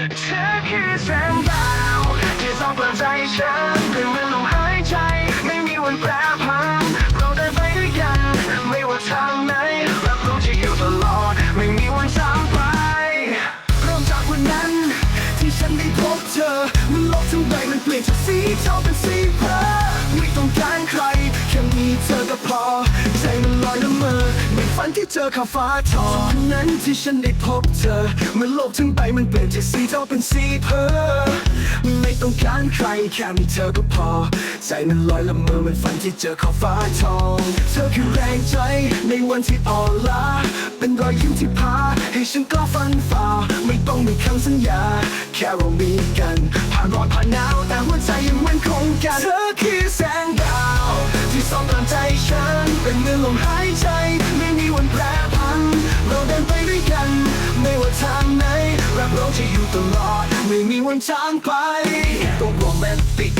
เธอคือแสงดาวที่ส่องเปิดใจฉันเป็นเหมือนลมหายใจ ไม่มีวันแปรผันเราเดินไปด้วยกัน ไม่ว่าทางไหนรับรู้ที่อยู่ตลอด ไม่มีวันจางไป เริ่มจากวันนั้น ที่ฉันได้พบเธอ มันโลกทั้งใบมันเปลี่ยนจากสีเทาเป็นสีฟ้า ฝันที่เจอข้าฟ้าทองวันนั้นที่ฉันได้พบเธอ เมันโลกทั้งใบมันเปลี่ยนจากสีเทาเป็นสีเพอไม่ต้องการใครแค่มีเธอก็พอ ใจมันลอยละเมอเหมือนฝันที่เจอข้าฟ้าทอง เธอคือแรงใจในวันที่อ่อนล้า เป็นรอยยิ้มที่พาให้ฉันกล้าฟันฝ่า ไม่ต้องมีคำสัญญา แค่เรามีกัน ผ่านร้อนผ่านหนาวแต่หัวใจยังมันคงกัน เธอคือแสงดาว ที่ส่องกลางใจฉันเป็นเหมือนลมหายใจะอยู่ตลอด ไม่มีวันจางไปต้องโรแมนติก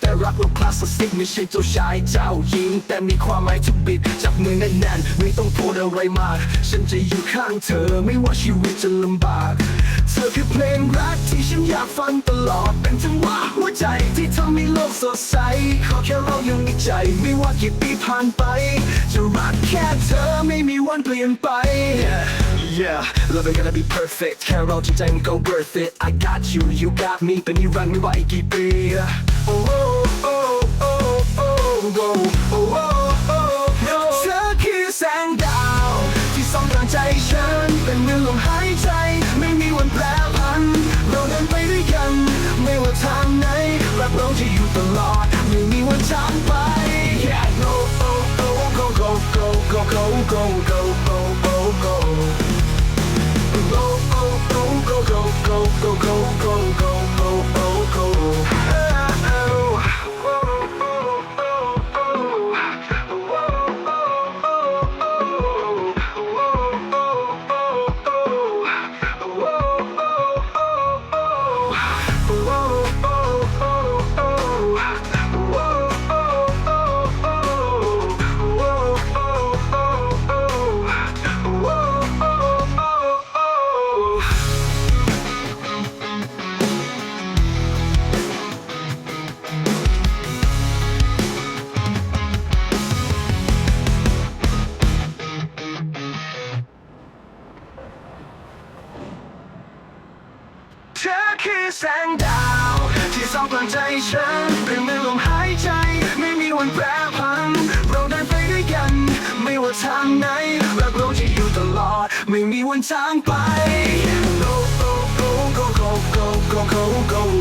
แต่รักเราคลาสสิกไม่ใช่เจ้าชายเจ้าหญิง แต่มีความหมายทุกบิดจับมือแน่นๆไม่ต้องพูดอะไรมาก ฉันจะอยู่ข้างเธอไม่ว่าชีวิตจะลำบาก เธอคือเพลงรักที่ฉันอยากฟังตลอดเป็นจังหวะหัวใจที่ทำให้โลกสดใส ขอแค่เรายังมีใจไม่ว่ากี่ปีผ่านไป จะรักแค่เธอไม่มีวันเปลี่ยนไป Yeah, love ain't gonna be perfect แค่เราจริงใจมันก็ worth it I got you, you got me เป็นนิรันดร์ไม่ว่าอีกกี่ปี Oh, oh, oh, oh, oh, oh, oh, oh, oh, oh เธอคือแสงดาว ที่ส่องกลางใจฉัน เป็นเหมือนลมหายใจ ไม่มีวันแปรผัน เราเดินไปด้วยกัน ไม่ว่าทางไหนรักเราจะอยู่ตลอด ไม่มีวันจางไป Yeah, go, go, go, go, go, go, go, go, go, go, go, go, เธอคือแสงดาว ที่ส่องกลางใจฉันเป็นเหมือนลมหายใจ ไม่มีวันแปรพัน เราเดินไปด้วยกัน ไม่ว่าทางไหนรักเราจะอยู่ตลอด ไม่มีวันจางไป go go go go go go go go